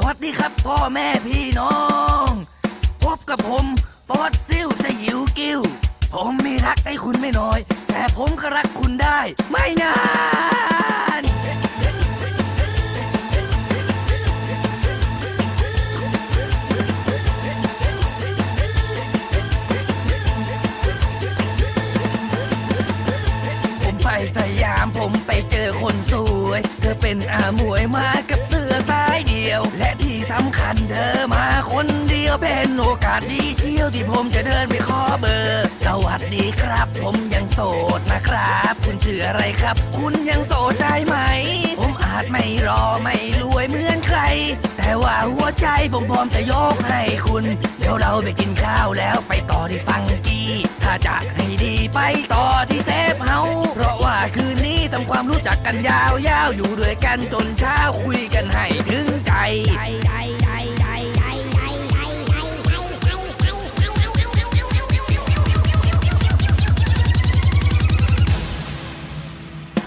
สวัสดีครับพ่อแม่พี่น้อง พบกับผมฟอสซิลจะหิวกิ้ว ผมมีรักให้คุณไม่น้อย แต่ผมก็รักคุณได้ ไม่นานผมไปสยามผมไปเจอคนสวย เธอเป็นอาหมวยมากับ ดียว และที่สำคัญเธอมาคนเดียวเป็นโอกาสดีเชียวที่ผมจะเดินไปขอเบอร์ สวัสดีครับ ผมยังโสดนะครับ คุณชื่ออะไรครับ คุณยังโสดใจไหม ผมอาจไม่รอไม่รวยเหมือนใคร แต่ว่าหัวใจผมพร้อมจะยกให้คุณ เดี๋ยวเราไปกินข้าวแล้วไปต่อที่ฟังกี้ ถ้าจะให้ดีไปำความรู้จักกันยาวๆอยู่ด้วยกันจนเช้าคุยกันให้ถึงใจ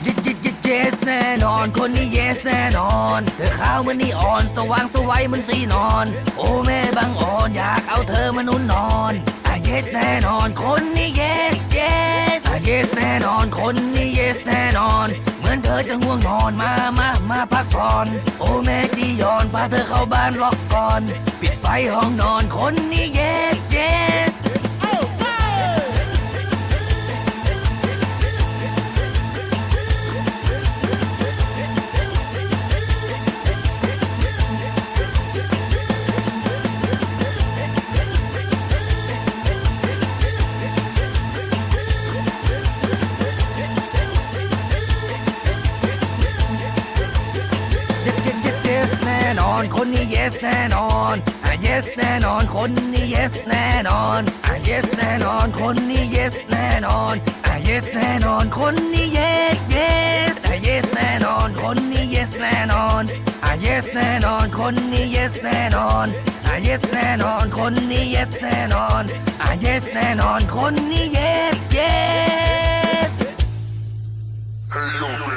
ยิยิยิเจสแน่นอนคนนี้เยสแน่นอนเธอขาวมันนี่อ่อนสว่างสวัยมันสีนอน โอ้แม่บางอ่อนอยากเอาเธอมานุ่นนอนอะเยสแน่นอนคนนี้เยสเยสอะเยสแน่นอนคนนี้เย แน่นอน เหมือนเธอจะง่วงนอนมามามาพักผ่อน โอ้แม่จียอนพาเธอเข้าบ้านล็อกก่อน ปิดไฟห้องนอนคนนี้เยสเยส อนคนนี้ yes แน่นอนอะ yes แน่นอนคนนี้ yes แน่นอนอะ yes แน่นอนคนนี้ yes แน่นอนอะ yes แน่นอนคนนี้ yes yes อะ yes แน่นอนคนนี้ yes แน่นอนอะ yes แน่นอนคนนี้ yes แน่นอนอะ yes แน่นอนคนนี้ yes แน่นอนอะ yes แน่นอนคนนี้ yes yes Hey yo,